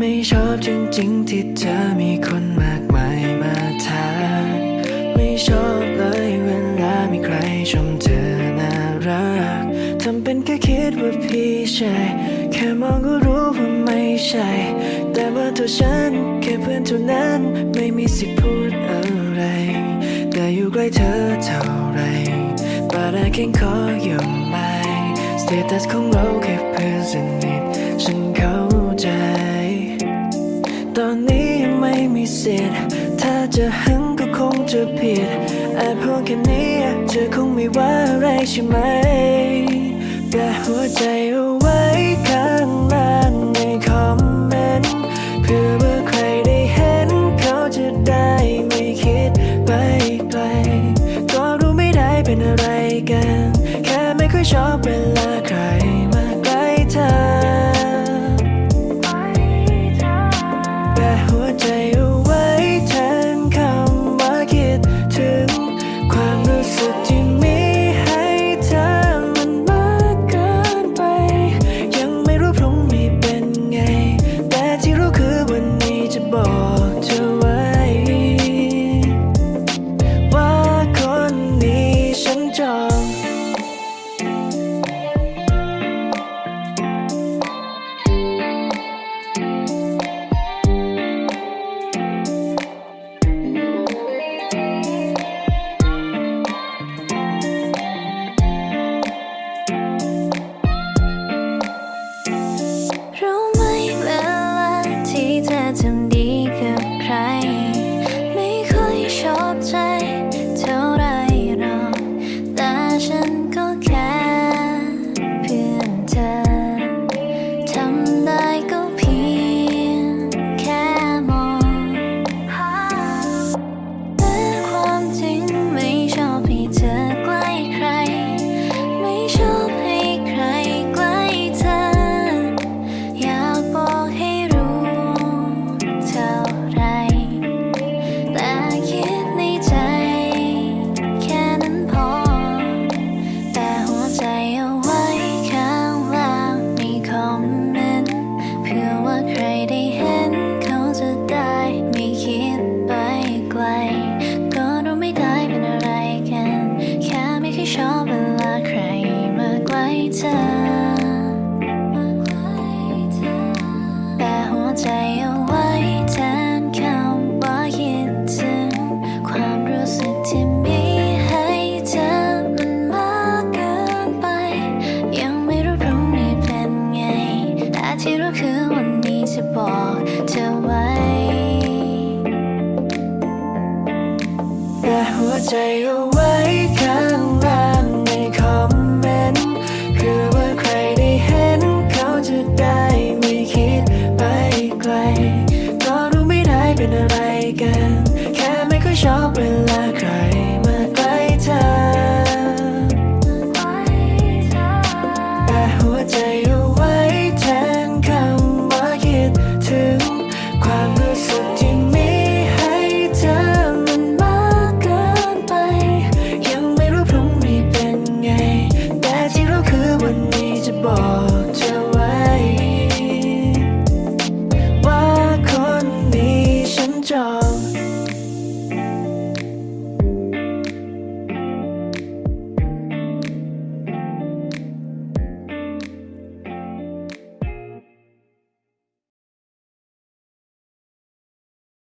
ไม่ชอบจริงๆที่เธอมีคนมากมายมาทางไม่ชอบเลยเวลามีใครชมเธอน่ารักทำเป็นแค่คิดว่าพี่ใช่แค่มองก็รู้ว่าไม่ใช่ แต่ว่าตัวฉันแค่เพื่อนเท่านั้นไม่มีสิทธิพูดอะไร แต่อยู่ใกล้เธอเท่าไร But I can call you mine Status ของเราแค่เพื่อนสนิท จะหันก็คงจะผิดแอบพูดแค่นี้เธอคงไม่ว่าอะไรใช่ไหมแต่หัวใจเอาไว้ข้างล่างในคอมเมนต์เพื่อว่าใครได้เห็นเขาจะได้ไม่คิดไปไกลก็รู้ไม่ได้เป็นอะไรกัน แค่ไม่ค่อยชอบเวลาใครมาใกล้เธอ เธอ แต่หัวใจเอาไว้แทนคำว่าคิดถึง ความรู้สึกที่มีให้เธอมันมากเกินไป ยังไม่รู้พรุ่งนี้เป็นไง แต่ที่รู้คือวันนี้จะบอกเธอไว้ แต่หัวใจเอาไว้